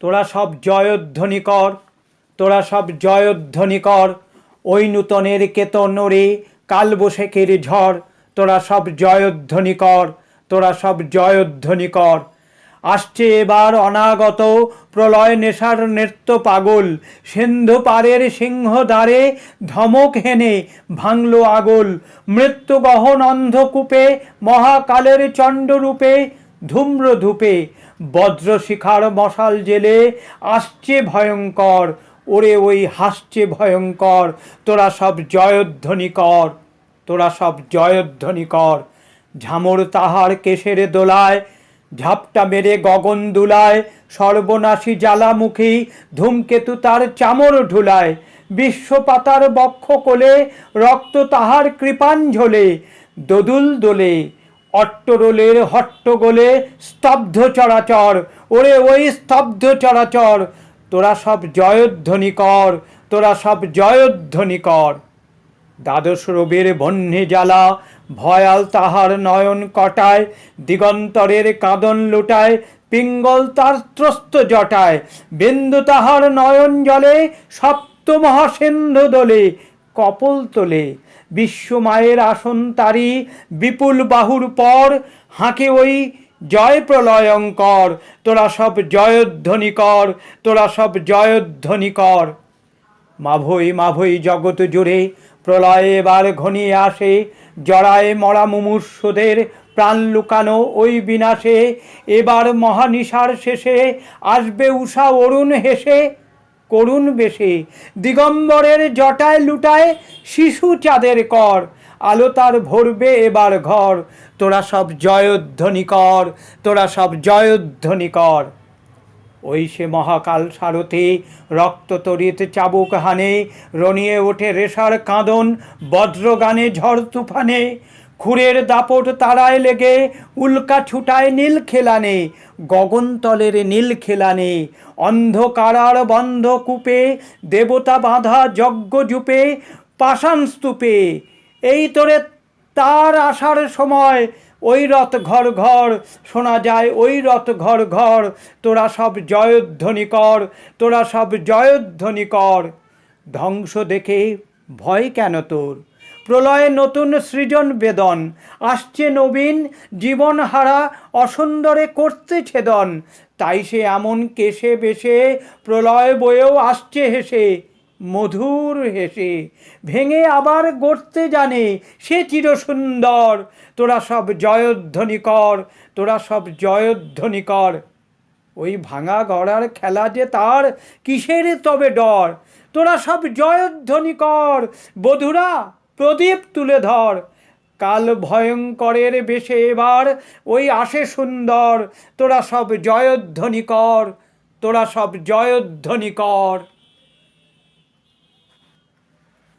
তোরা সব জয়ধ্বনি কর তোরা সব জয়ধ্বনি কর ওই নূতনের কেতন রে, কালবৈশাখের ঝড়, তোরা সব জয়ধ্বনি কর তোরা সব জয়ধ্বনি কর আসছে এবার অনাগত প্রলয় নেশার নৃত্য পাগল, সিন্ধু পারের সিংহ দ্বারে ধমক হেনে ভাঙল আগল। মৃত্যু গহন অন্ধকূপে, মহাকালের চণ্ডরূপে ধূম্র ধূপে বজ্রশিখার মশাল জেলে আসছে ভয়ঙ্কর। ওরে ওই হাসছে ভয়ঙ্কর। তোরা সব জয়ধ্বনি কর তোরা সব জয়ধ্বনি কর ঝামর তাহার কেশের দোলায়, ঝাপটা মেরে গগন দুলায়, সর্বনাশী জ্বালামুখী ধূমকেতু তার চামর ঢুলায়। বিশ্বপাতার বক্ষ কোলে রক্ত তাহার কৃপাঞ্ঝলে দোদুল দোলে অট্টরোলের হট্টগোলে স্তব্ধ চরাচর। ওরে ওই স্তব্ধ চরাচর। তোরা সব জয়ধ্বনি কর তোরা সব জয়ধ্বনি কর দ্বাদশ রবির বহ্নি জ্বালা, ভয়াল তাহার নয়ন কটায়, দিগন্তরের কাঁদন লুটায়, পিঙ্গল তার ত্রস্ত জটায়। বিন্দু তাহার নয়ন জলে সপ্ত মহাসিন্ধু দোলে, কপল তোলে। বিশ্বমায়ের আসন তারি বিপুল বাহুর পর হাঁকে ওই জয় প্রলয়ঙ্কর তোরা সব জয়ধ্বনি কর তোরা সব জয়ধ্বনি কর মাভই মাভই জগৎ জুড়ে প্রলয় এবার ঘনিয়ে আসে, জড়ায় মরা মুমূর্ষদের প্রাণ লুকানো ওই বিনাশে। এবার মহানিশার শেষে আসবে উষা অরুণ হেসে করুণ বেশে, দিগম্বরের জটায় লুটায় শিশু চাঁদের কর। আলো তার ভরবে এবার ঘর। তোরা সব জয়ধ্বনি কর, তোরা সব জয়ধ্বনি কর। ওই সে মহাকাল সারথি, রক্ত তরিত চাবুক হানে, রনিয়ে ওঠে রেশার কাঁদন, বজ্রগানে ঝড় তুফানে। খুরের দাপট তারায় লেগে, উল্কা ছুটায় নীল খেলানে, গগনতলের নীল খেলানে, অন্ধকারার বন্ধ কূপে, দেবতা বাঁধা যজ্ঞ জুপে, পাষাণ স্তূপে। এই তোরে তার আসার সময় ওই রথ ঘর ঘর, শোনা যায় ওই রথ ঘর ঘর, তোরা সব জয়ধ্বনি কর তোরা সব জয়ধ্বনি কর ধ্বংস দেখে ভয় কেন তোর? প্রলয়ে নতুন সৃজন বেদন। আসছে নবীন জীবন হারা অসুন্দরে করতে ছেদন। তাই সে এমন কেশে বেশে, প্রলয় বয়েও আসছে হেসে, মধুর হেসে। ভেঙে আবার গড়তে জানে, সে চিরসুন্দর। তোরা সব জয়ধ্বনি কর তোরা সব জয়ধ্বনি কর ওই ভাঙা গড়ার খেলা যে তার, কিসের তবে ডর? তোরা সব জয়ধ্বনি কর বধুরা প্রদীপ তুলে ধর। কাল ভয়ঙ্করের বেশে এবার ওই আসে সুন্দর। তোরা সব জয়ধ্বনি কর। তোরা সব জয়ধ্বনি কর।